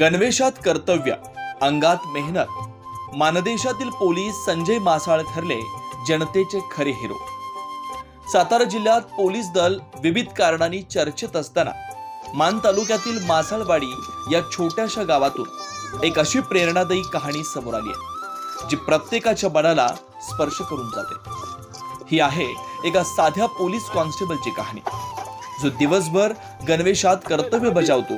गणवेशात कर्तव्य अंगात मेहनत. मानदेशातील पोलीस संजय मासाळ ठरले जनतेचे खरे हिरो. सातारा जिल्ह्यात पोलीस दल विविध कारणांनी चर्चेत असताना मान तालुक्यातील मासाळवाडी या छोट्याशा गावातून एक अशी प्रेरणादायी कहाणी समोर आली आहे जी प्रत्येकाच्या मनाला स्पर्श करून जाते. ही आहे एका साध्या पोलीस कॉन्स्टेबलची कहाणी. जो दिवसभर गणवेशात कर्तव्य बजावतो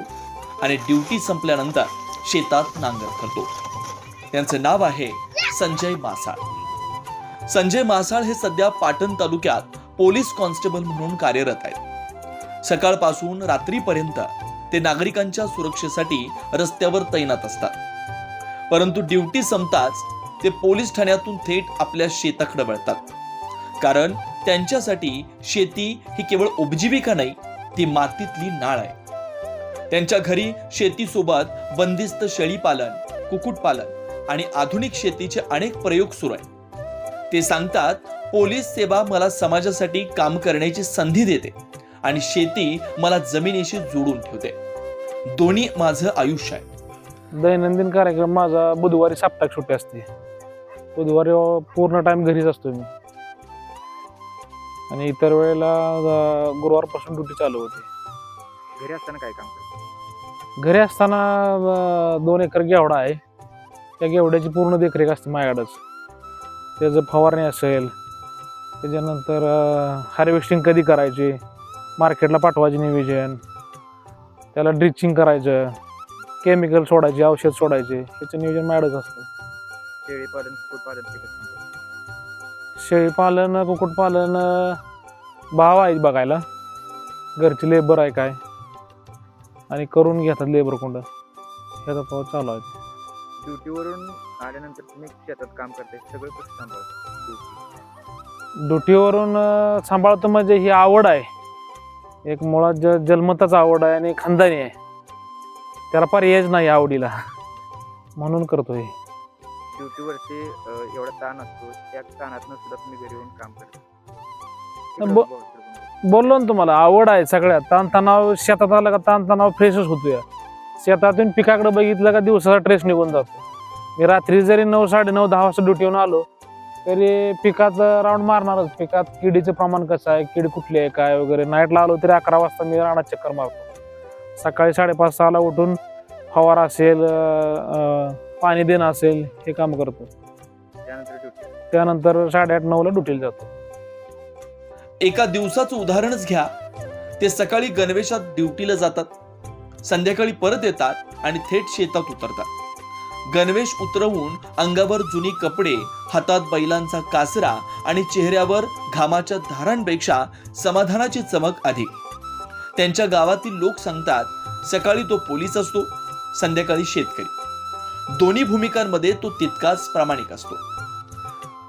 आणि ड्युटी संपल्यानंतर शेतात नांगर करतो. त्यांचं नाव आहे संजय मासाळ. संजय मासाळ हे सध्या पाटण तालुक्यात पोलीस कॉन्स्टेबल म्हणून कार्यरत आहेत. सकाळपासून रात्रीपर्यंत ते नागरिकांच्या सुरक्षेसाठी रस्त्यावर तैनात असतात. परंतु ड्युटी संपताच ते पोलीस ठाण्यातून थेट आपल्या शेताकडे वळतात. कारण त्यांच्यासाठी शेती ही केवळ उपजीविका नाही ती मातीतली नाळ आहे. त्यांच्या घरी शेतीसोबत बंदिस्त शेळीपालन कुक्कुटपालन आणि आधुनिक शेतीचे अनेक प्रयोग सुरू आहेत. ते सांगतात पोलीस सेवा मला समाजासाठी काम करण्याची संधी देते आणि शेती मला जमिनीशी जोडून ठेवते. दोन्ही माझं आयुष्य आहे. दैनंदिन कार्यक्रम माझा बुधवारी साप्ताहिक सुट्टी असते. बुधवारी पूर्ण टाइम घरीच असतो मी. आणि इतर वेळेला गुरुवारपासून ड्युटी चालू होते. घरी असताना काय काम करतो? घरी असताना दोन एकर गेवडा आहे. त्या गेवड्याची पूर्ण देखरेख असते माझ्याकडंच. त्याचं फवारणी असेल त्याच्यानंतर हार्वेस्टिंग कधी करायची मार्केटला पाठवायचे नियोजन त्याला ड्रिचिंग करायचं केमिकल सोडायचे औषध सोडायचे याचं नियोजन माझ्याकडंच असतं. शेळीपालन कुक्कुटपालन शेळीपालन कुक्कुटपालन भाव आहेत बघायला. घरची लेबर आहे काय. आणि करून घेतात लेबर कोंड. ह्याचा पाव चालू आहे. ड्युटीवरून आल्यानंतर तुम्ही शेतात काम करताय सगळं कसं सांभाळतो? ड्युटी ड्युटीवरून अं, सांभाळतो म्हणजे ही आवड आहे. एक मुळात ज जन्मताच आवड आहे आणि खानदानी आहे. त्याला पर्यायच नाही आवडीला. म्हणून करतो हे. ड्युटीवरती अं, एवढा ताण असतो त्या ताणातनं सुद्धा तुम्ही घरी येऊन काम करता. ब- कसं? बोललो ना तुम्हाला आवड आहे सगळ्यात. ताणतणाव शेतात आला का ताणतणाव फ्रेशच होतोय. शेतातून पिकाकडे बघितलं का दिवसाचा ट्रेस निघून जातो. मी रात्री जरी नऊ साडेनऊ दहा वाजता ड्युटीवरून आलो तरी पिकात राऊंड मारणारच. पिकात किडीचं प्रमाण कसं आहे किड कुठली आहे काय वगैरे. नाईटला आलो तरी अकरा वाजता मी रानात चक्कर मारतो. सकाळी साडेपाच सहाला उठून फवारा असेल पाणी देणं असेल हे काम करतो. त्यानंतर साडेआठ नऊला ड्युटीला जातो. एका दिवसाचं उदाहरणच घ्या. ते सकाळी गणवेशात ड्युटीला जातात संध्याकाळी परत येतात आणि थेट शेतात उतरतात. गणवेश उतरवून अंगावर जुनी कपडे हातात बैलांचा कासरा आणि चेहऱ्यावर घामाच्या धारांपेक्षा समाधानाची चमक अधिक. त्यांच्या गावातील लोक सांगतात सकाळी तो पोलीस असतो संध्याकाळी शेतकरी. दोन्ही भूमिकांमध्ये तो तितकाच प्रामाणिक असतो.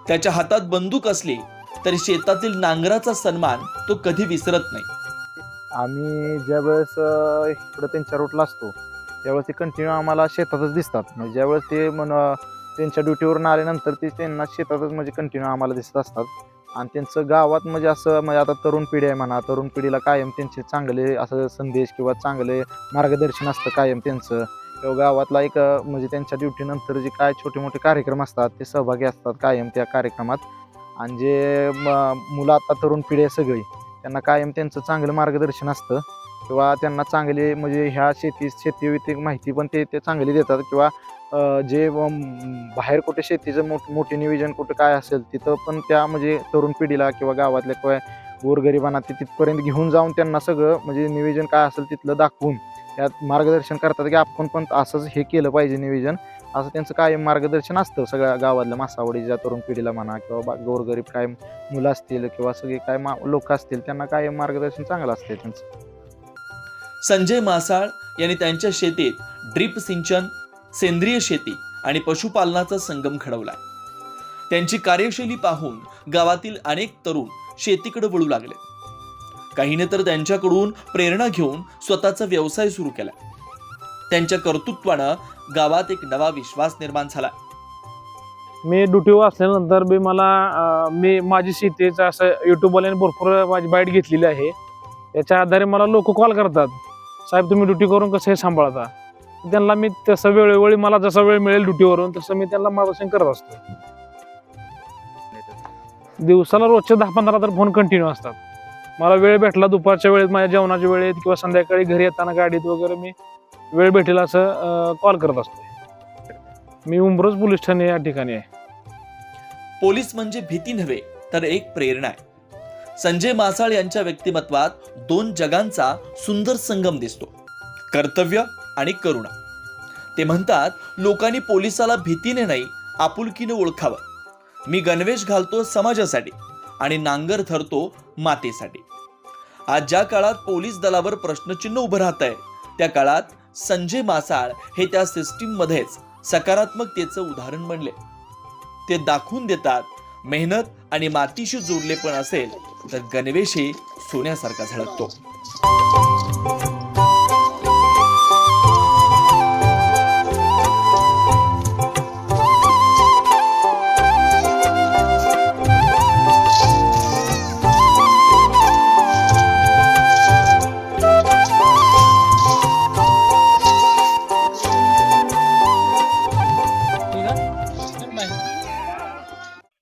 त्याच्या हातात बंदूक असली तरी शेतातील नांगराचा सन्मान तो कधी विसरत नाही. आम्ही ज्यावेळेस अ, इकडं त्यांच्या रूटला असतो त्यावेळेस ते कंटिन्यू आम्हाला शेतातच दिसतात. म्हणजे ज्यावेळेस ते म्हण त्यांच्या ड्युटीवरून आल्यानंतर ते त्यांना शेतातच म्हणजे कंटिन्यू आम्हाला दिसत असतात. आणि त्यांचं गावात म्हणजे असं म्हणजे आता तरुण पिढी आहे म्हणा तरुण पिढीला कायम त्यांचे चांगले असं संदेश किंवा चांगले मार्गदर्शन असतं कायम त्यांचं. किंवा गावातला एक म्हणजे त्यांच्या ड्युटीनंतर जे काय छोटे मोठे कार्यक्रम असतात ते सहभागी असतात कायम त्या कार्यक्रमात. आणि जे म- मुलं आता तरुण पिढी आहे सगळी त्यांना कायम त्यांचं चांगलं मार्गदर्शन असतं. किंवा त्यांना चांगले म्हणजे ह्या शेती शेतीविषयक माहिती पण ते ते चांगली देतात. किंवा जे बाहेर कुठे शेतीचं मोठ मोठे नियोजन कुठं काय असेल तिथं पण त्या म्हणजे तरुण पिढीला किंवा गावातल्या किंवा गोरगरिबांना ते तिथपर्यंत घेऊन जाऊन त्यांना सगळं म्हणजे नियोजन काय असेल तिथलं दाखवून त्यात मार्गदर्शन करतात की आपण पण असंच हे केलं पाहिजे नियोजन. असं त्यांचं कायम मार्गदर्शन असतं सगळ्या गावातल्या मासावडीच्या तरुण पिढीला म्हणा किंवा बा- गोरगरीब काय मुलं असतील किंवा सगळे काय मा लोक असतील त्यांना कायम मार्गदर्शन चांगलं असते त्यांचं? संजय मासाळ यांनी त्यांच्या शेतीत ड्रीप सिंचन सेंद्रिय शेती आणि पशुपालनाचा संगम घडवलाय. त्यांची कार्यशैली पाहून गावातील अनेक तरुण शेतीकडे वळू लागले. काहीने तर त्यांच्याकडून प्रेरणा घेऊन स्वतःचा व्यवसाय सुरू केला. त्यांच्या कर्तृत्वानं गावात एक नवा विश्वास निर्माण झाला. मी ड्युटीवर असल्यानंतर बी मला अं, मी माझी शेतीचं असं युट्यूबवाल्याने भरपूर माझी बाईट घेतलेली आहे. याच्या आधारे मला लोक कॉल करतात. साहेब तुम्ही ड्युटी करून कसं हे सांभाळता? त्यांना मी तसं वेळोवेळी मला जसा वेळ मिळेल ड्युटीवरून तसं मी त्यांना मार्गदर्शन करत असतो. दिवसाला रोजचे दहा पंधरा तर फोन कंटिन्यू असतात. मला वेळ भेटला दुपारच्या वेळेत माझ्या जेवणाच्या वेळेत किंवा संध्याकाळी घरी येताना गाडीत वगैरे मी वेळ भेटेल असं कॉल करत असतो मी उंबरज पोलीस ठाणे या ठिकाणी आहे. पोलीस म्हणजे भीती नव्हे तर एक प्रेरणा आहे. संजय मासाळ यांच्या व्यक्तिमत्वात दोन जगांचा सुंदर संगम दिसतो कर्तव्य आणि करुणा. ते म्हणतात लोकांनी पोलिसाला भीतीने नाही आपुलकीने ओळखावं. मी गणवेश घालतो समाजासाठी आणि नांगर धरतो मातेसाठी. आज ज्या काळात पोलीस दलावर प्रश्नचिन्ह उभं राहत आहे त्या काळात संजय मासाळ हे त्या सिस्टीममध्येच सकारात्मकतेचं उदाहरण बनले. ते दाखवून देतात मेहनत आणि मातीशी जोडले पण असेल तर गणवेशही सोन्यासारखा झळकतो.